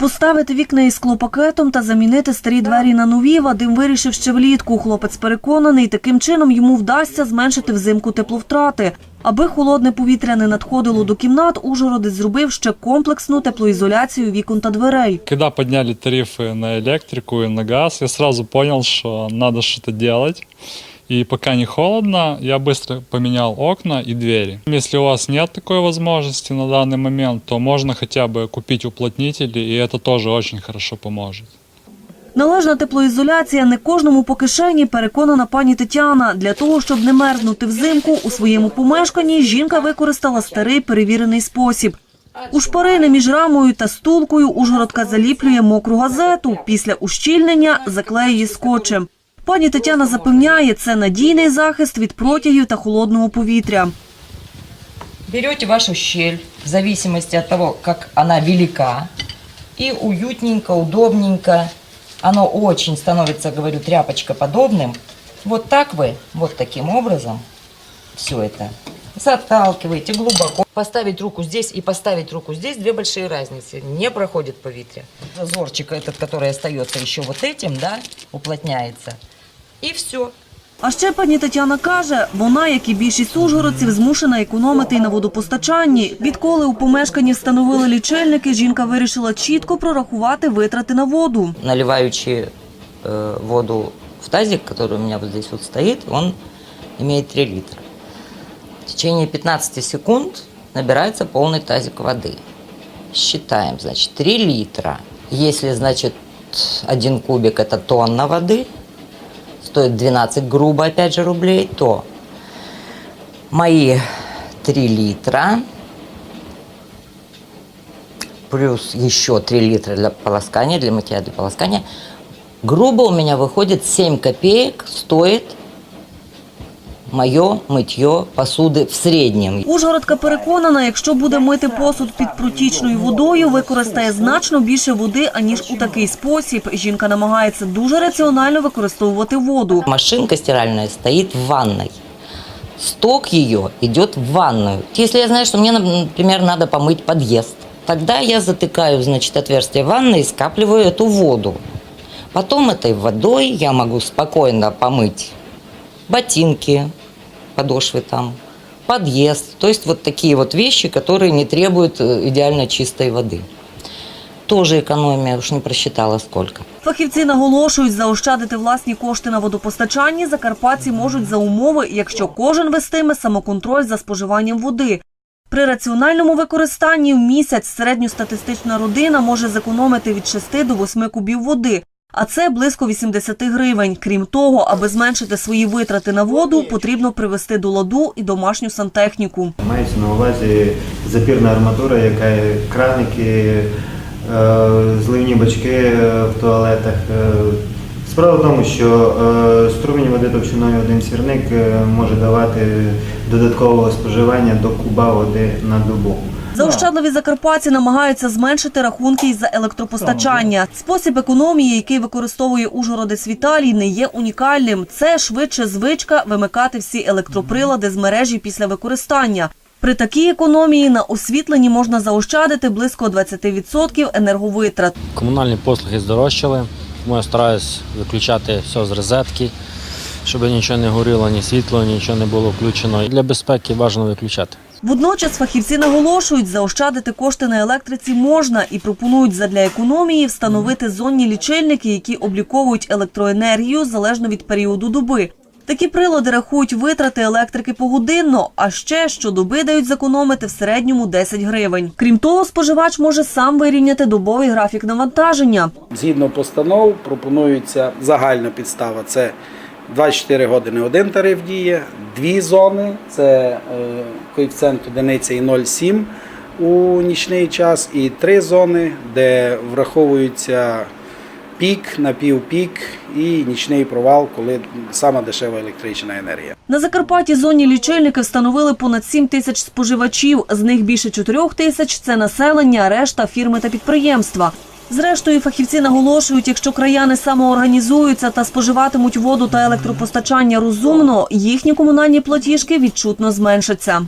Поставити вікна із склопакетом та замінити старі двері на нові Вадим вирішив ще влітку. Хлопець переконаний, таким чином йому вдасться зменшити взимку тепловтрати. Аби холодне повітря не надходило до кімнат, Ужгородець зробив ще комплексну теплоізоляцію вікон та дверей. Когда подняли тарифы на электрику и на газ, я сразу понял, что надо что-то делать. И пока не холодно, я быстро поменял окна и двери. Если у вас нет такой возможности на данный момент, то можно хотя бы купить уплотнители, и это тоже очень хорошо поможет. Належна теплоізоляція не кожному по кишені, переконана пані Тетяна. Для того, щоб не мерзнути взимку, у своєму помешканні жінка використала старий перевірений спосіб. У шпарини між рамою та стулкою Ужгородка заліплює мокру газету. Після ущільнення заклеює скотчем. Пані Тетяна запевняє, це надійний захист від протягів та холодного повітря. Берете вашу щель в зависимости от того, как она велика, и уютненько, удобненько. Оно очень становится, говорю, тряпочкоподобным. Вот так вы, вот таким образом, все это заталкиваете глубоко. Поставить руку здесь и поставить руку здесь, две большие разницы. Не проходит повітря. Зазорчик этот, который остается еще вот этим, да, уплотняется. И все. А ще пані Тетяна каже, вона, як і більшість ужгородців, змушена економити й на водопостачанні. Відколи у помешканні встановили лічильники, жінка вирішила чітко прорахувати витрати на воду. наливаючи э, воду в тазик, который у меня вот здесь вот стоит, он имеет 3 литра. В течение 15 секунд набирается полный тазик воды. Считаем, значит, 3 литра. Если, значит, один кубик это тонна воды, стоит 12 грубо, опять же, рублей, то мои 3 литра плюс еще 3 литра для полоскания, для мытья, для полоскания. Грубо у меня выходит 7 копеек стоит мое мытье посуды в среднем. Ужгородка переконана, якщо буде мити посуд під протічною водою, використає значно більше води, аніж у такий спосіб. Жінка намагається дуже раціонально використовувати воду. Машинка стиральная стоит в ванной. Сток ее идет в ванную. Если я знаю, что мне, например, надо помыть подъезд, тогда я затыкаю, значит, отверстие ванны и скапливаю эту воду. Потом этой водой я могу спокойно помыть ботинки, подошвы там, подъезд. То есть вот такие вот вещи, которые не требуют э, идеально чистой воды. Тоже экономия, уж не просчитала сколько. Фахівці наголошують, заощадити власні кошти на водопостачанні закарпатці можуть за умови, якщо кожен вестиме самоконтроль за споживанням води. При раціональному використанні в місяць середньостатистична родина може зекономити від 6 до 8 кубів води, а це близько 80 гривень. Крім того, аби зменшити свої витрати на воду, потрібно привести до ладу і домашню сантехніку. Мається на увазі запірна арматура, яка краники, е, зливні бачки е, в туалетах. Е, Справа в тому, що струмінь води товщиною один сірник може давати додаткового споживання до куба води на добу. Заощадливі закарпатці намагаються зменшити рахунки із за електропостачання. Спосіб економії, який використовує Ужгородець Віталій, не є унікальним. Це швидше звичка вимикати всі електроприлади з мережі після використання. При такій економії на освітленні можна заощадити близько 20% енерговитрат. Комунальні послуги здорожчали, тому я стараюсь виключати все з розетки, щоб нічого не горіло, ні світло, нічого не було включено. І для безпеки бажано виключати. Водночас фахівці наголошують, заощадити кошти на електриці можна і пропонують задля економії встановити зонні лічильники, які обліковують електроенергію залежно від періоду доби. Такі прилади рахують витрати електрики погодинно, а ще щодоби дають зекономити в середньому 10 гривень. Крім того, споживач може сам вирівняти добовий графік навантаження. Згідно постанов пропонується загальна підстава. Це 24 години один тариф діє, дві зони це е, коефіцієнт одиниця і 0,7 у нічний час, і три зони, де враховується пік, напівпік і нічний провал, коли сама дешева електрична енергія. На Закарпатті зонні лічильники встановили понад 7 тисяч споживачів. З них більше 4 тисяч – це населення, решта – фірми та підприємства. Зрештою, фахівці наголошують, якщо краяни самоорганізуються та споживатимуть воду та електропостачання розумно, їхні комунальні платіжки відчутно зменшаться.